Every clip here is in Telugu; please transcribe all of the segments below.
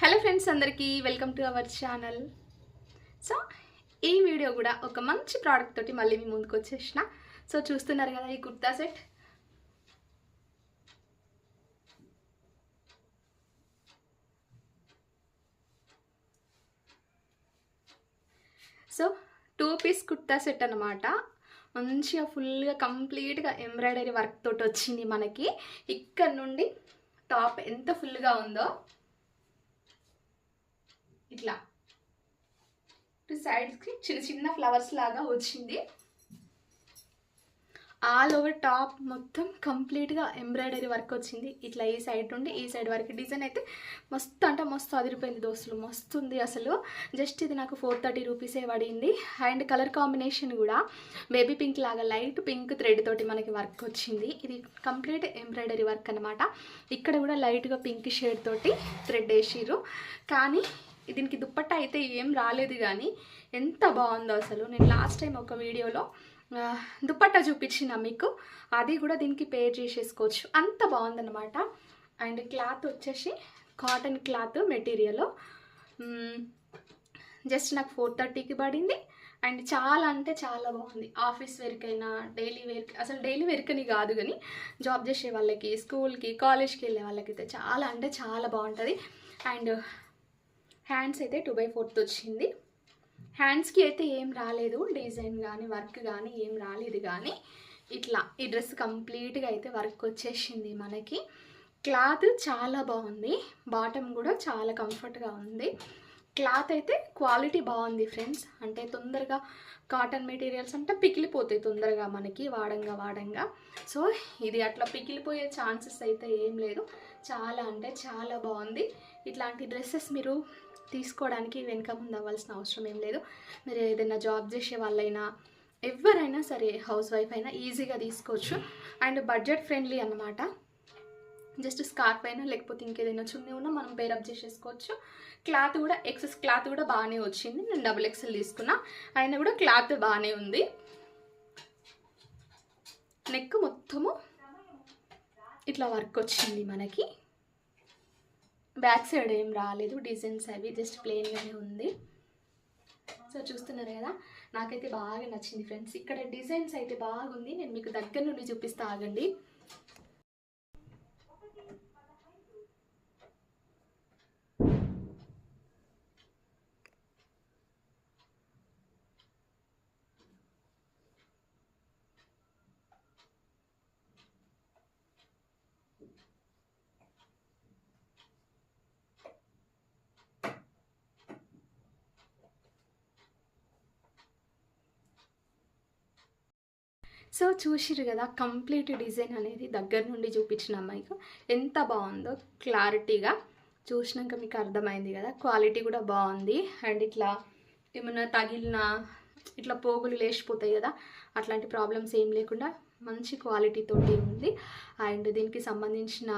హలో ఫ్రెండ్స్ అందరికీ welcome to our channel. So ఈ వీడియో కూడా ఒక మంచి ప్రోడక్ట్ తోటి మళ్ళీ మీ ముందుకు వచ్చేసిన. సో చూస్తున్నారు కదా ఈ kurta set? So two piece kurta set అనమాట మంచిగా ఫుల్గా కంప్లీట్గా ఎంబ్రాయిడరీ వర్క్ తోటి వచ్చింది మనకి. ఇక్కడ నుండి టాప్ ఎంత ఫుల్గా ఉందో ఇట్లా. ఇటు సైడ్స్కి చిన్న చిన్న ఫ్లవర్స్ లాగా వచ్చింది. ఆల్ ఓవర్ టాప్ మొత్తం కంప్లీట్గా ఎంబ్రాయిడరీ వర్క్ వచ్చింది. ఇట్లా ఈ సైడ్ నుండి ఈ సైడ్ వరకు డిజైన్ అయితే మస్తు అంటే మస్తు అదిరిపోయింది దోస్తులు. మస్తు ఉంది అసలు. జస్ట్ ఇది నాకు ఫోర్ థర్టీ రూపీసే పడింది. అండ్ కలర్ కాంబినేషన్ కూడా బేబీ పింక్ లాగా లైట్ పింక్ థ్రెడ్ తోటి మనకి వర్క్ వచ్చింది. ఇది కంప్లీట్ ఎంబ్రాయిడరీ వర్క్ అనమాట ఇక్కడ కూడా లైట్గా పింక్ షేడ్ తోటి థ్రెడ్ వేసిర్రు. కానీ దీనికి దుప్పట్ట అయితే ఏం రాలేదు కానీ ఎంత బాగుందో అసలు. నేను లాస్ట్ టైం ఒక వీడియోలో దుప్పట్ట దుప్పట్టా చూపించిన మీకు. అది కూడా దీనికి పేర్ చేసేసుకోవచ్చు. అంత బాగుందన్నమాట. అండ్ క్లాత్ వచ్చేసి కాటన్ క్లాత్ మెటీరియల్ జస్ట్ నాకు ఫోర్ థర్టీకి పడింది. అండ్ చాలా అంటే చాలా బాగుంది. ఆఫీస్ వేర్కైనా డైలీ వేర్కి అసలు డైలీ వేర్కని కాదు కానీ జాబ్ చేసే వాళ్ళకి స్కూల్కి కాలేజ్కి వెళ్ళే వాళ్ళకి అయితే చాలా అంటే చాలా బాగుంటుంది. అండ్ హ్యాండ్స్ అయితే టూ బై ఫోర్త్ వచ్చింది. హ్యాండ్స్కి అయితే ఏం రాలేదు డిజైన్ కానీ వర్క్ కానీ ఏం రాలేదు కానీ ఇట్లా ఈ డ్రెస్ కంప్లీట్గా అయితే వర్క్ వచ్చేసింది మనకి. క్లాత్ చాలా బాగుంది బాటమ్ కూడా చాలా కంఫర్ట్గా ఉంది. క్లాత్ అయితే క్వాలిటీ బాగుంది ఫ్రెండ్స్. అంటే తొందరగా కాటన్ మెటీరియల్స్ అంటే పికిలిపోతాయి తొందరగా మనకి వాడంగా వాడంగా. సో ఇది అట్లా పికిలిపోయే ఛాన్సెస్ అయితే ఏం లేదు. చాలా అంటే చాలా బాగుంది. ఇట్లాంటి డ్రెస్సెస్ మీరు తీసుకోవడానికి వెనక ముందు అవ్వాల్సిన అవసరం ఏం లేదు. మీరు ఏదైనా జాబ్ చేసే వాళ్ళైనా ఎవరైనా సరే హౌస్ వైఫ్ అయినా ఈజీగా తీసుకోవచ్చు. అండ్ బడ్జెట్ ఫ్రెండ్లీ అన్నమాట. జస్ట్ స్కార్ఫ్ అయినా లేకపోతే ఇంకేదైనా చున్నీ ఉన్నా మనం పేరప్ చేసేసుకోవచ్చు. క్లాత్ కూడా ఎక్సెస్ క్లాత్ కూడా బాగానే వచ్చింది. నేను డబుల్ ఎక్సెల్ తీసుకున్నా. అయినా కూడా క్లాత్ బాగానే ఉంది. నెక్ మొత్తము ఇట్లా వర్క్ వచ్చింది మనకి. బ్యాక్ సైడ్ ఏం రాలేదు. డిజైన్స్ అవి జస్ట్ ప్లెయిన్గానే ఉంది. సో చూస్తున్నారు కదా? నాకైతే బాగా నచ్చింది ఫ్రెండ్స్ ఇక్కడ డిజైన్స్ అయితే బాగుంది. నేను మీకు దగ్గర నుండి చూపిస్తా ఆగండి. సో చూసిరు కదా కంప్లీట్ డిజైన్ అనేది దగ్గర నుండి చూపించిన అమ్మాయికి. ఎంత బాగుందో క్లారిటీగా చూసినాక మీకు అర్థమైంది కదా క్వాలిటీ కూడా బాగుంది. అండ్ ఇట్లా ఏమైనా తగిలిన ఇట్లా పోగులు లేచిపోతాయి కదా అట్లాంటి ప్రాబ్లమ్స్ ఏం లేకుండా మంచి క్వాలిటీ తోటి ఉంది. అండ్ దీనికి సంబంధించిన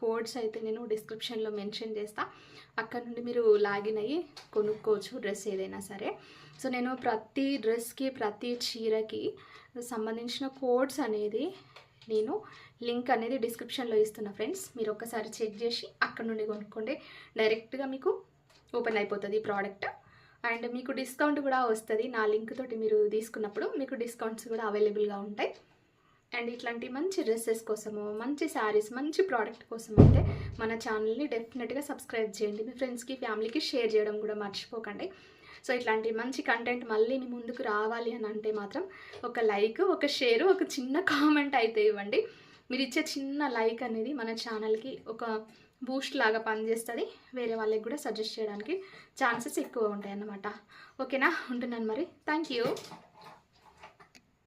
కోడ్స్ అయితే నేను డిస్క్రిప్షన్లో మెన్షన్ చేస్తా. అక్కడ నుండి మీరు లాగిన్ అయ్యి కొనుక్కోవచ్చు డ్రెస్ ఏదైనా సరే. సో నేను ప్రతి డ్రెస్కి ప్రతి చీరకి సంబంధించిన కోడ్స్ అనేది నేను లింక్ అనేది డిస్క్రిప్షన్లో ఇస్తున్నా ఫ్రెండ్స్. మీరు ఒకసారి చెక్ చేసి అక్కడ నుండి కొనుక్కోండి. డైరెక్ట్గా మీకు ఓపెన్ అయిపోతుంది ఈ ప్రోడక్ట్. అండ్ మీకు డిస్కౌంట్ కూడా వస్తుంది. నా లింక్ తోటి మీరు తీసుకున్నప్పుడు మీకు డిస్కౌంట్స్ కూడా అవైలబుల్గా ఉంటాయి. అండ్ ఇట్లాంటి మంచి డ్రెస్సెస్ కోసము మంచి శారీస్ మంచి ప్రోడక్ట్ కోసం అయితే మన ఛానల్ని డెఫినెట్గా సబ్స్క్రైబ్ చేయండి. మీ ఫ్రెండ్స్కి ఫ్యామిలీకి షేర్ చేయడం కూడా మర్చిపోకండి. సో ఇట్లాంటి మంచి కంటెంట్ మళ్ళీ మీ ముందుకు రావాలి అని అంటే మాత్రం ఒక లైక్ ఒక షేర్ ఒక చిన్న కామెంట్ అయితే ఇవ్వండి. మీరు ఇచ్చే చిన్న లైక్ అనేది మన ఛానల్కి ఒక బూస్ట్ లాగా పనిచేస్తుంది. వేరే వాళ్ళకి కూడా సజెస్ట్ చేయడానికి ఛాన్సెస్ ఎక్కువ ఉంటాయి అన్నమాట ఓకేనా? ఉంటున్నాను మరి. Thank you.